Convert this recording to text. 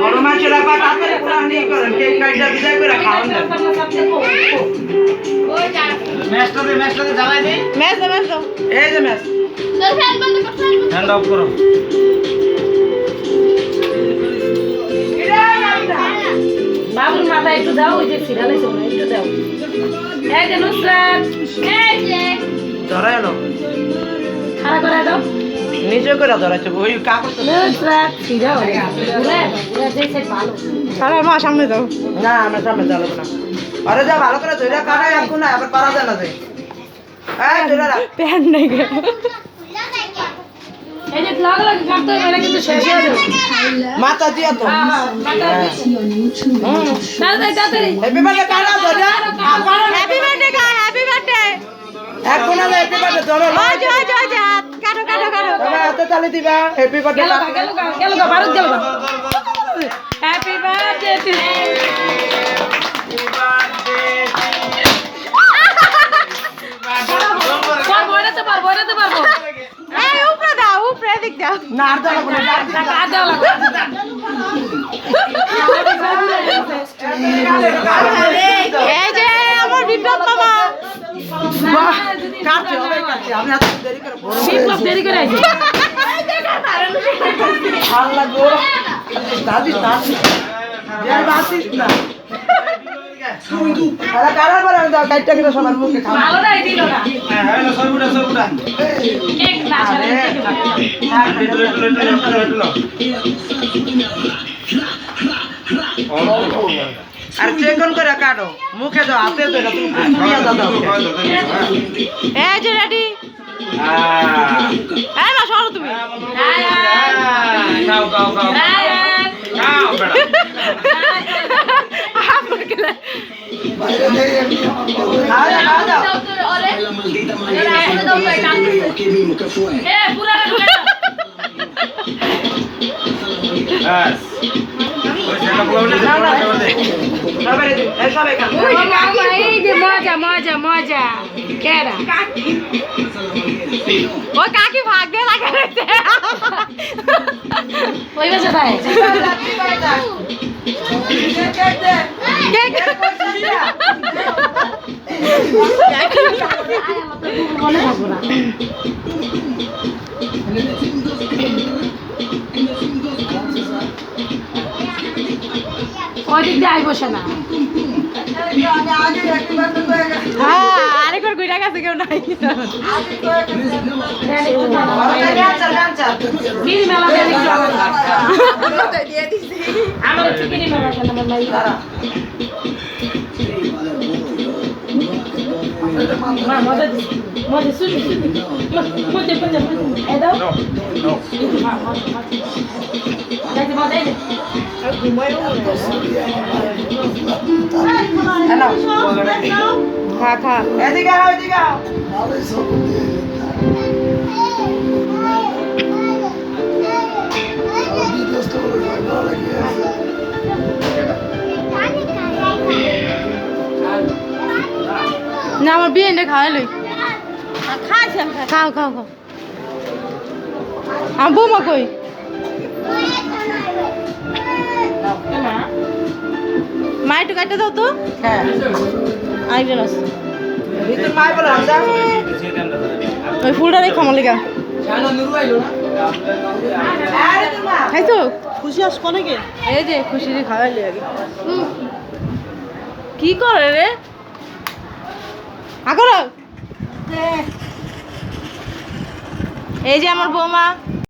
বড় মাছের তাড়াতাড়ি করেন কেক কাইটা বিদায় করে খাওয়ান দেন। ম্যাচটা দে ম্যাচটা দে। জ্বালাই দে ম্যাচ দাও ম্যাচ এই যে ম্যাচ। হ্যান্ড অফ করো। বাবুর মাথায় একটু দাও ওই যে চলে একটু দাও। এই যে নুসরাত। এই যে। ধরে এলো খাড়া করে দাও। নিচে করে ধরেছে ওই কাপড় সিরা হয়ে মা সামনে দাও না আমার সামনে চালাবো না আরে যা ভালো করে ধরে কাটাই রাখব না আবার পারা যায় না যে এই ধরে রাখ প্যান্ট নাই গে। এই যে লাগা লাগা কাটতে হবে না কিন্তু শেষ হয়ে যাবে মাথা দিয়ে তো হ্যাঁ হ্যাঁ হ্যাপি বার্থডে কাটা ধরে হ্যাপি বার্থডে হ্যাপি বার্থডে এখন হ্যাপি বার্থডে ধরো যে ওই যে হাত কাটো কাটো কাটো তবে হাতে তালি দিবা। হ্যাপি বার্থডে গেল গা, গেল গেল ভারত গেল হ্যাপি বার্থডে টু আমার বিপ্লব মামা। কাটছে হবে কাটছে। আমি এত দেরি করে বিপ্লব দেরি করে আইছে। আল্লাহ গো দাদি দাদি। যাই বাসিস না। আরে কারার বলে দাও কাইটটা করে সবার মুখে খাও ভালো নাই দিল না। হ্যাঁ হ্যাঁ সবুটা সবুটা এক আর চেকন করে কাটো। মুখে দাও হাতে দাও তুমি দাও। দাও এই যে রেডি. এই মা সরো তুমি খাও মজা মজা মজা কেডা ওই কাকি ভাগ্যে লাগা ওই বেজে দেয় কেক ওই দিক দিয়ে আই বসে না। হ্যাঁ আরেকবার ঘুরে গেছে কেউ নাই। মজা খা খা। এদিকে আও এদিকে আও না আমার বিয়ে এনে খাওয়াই লই। খাও খাও খাও। আমার বৌমা কই? মা একটু কাটতে দাও তো হ্যাঁ আরেকজন আছে ওই ফুলটা রেখা আমার লেগা আরে তোমা খাইছো খুশি আস কোনে গে এই যে খুশি রে খাওয়াই লই আগে কি করে রে আগর এই যে আমার বৌমা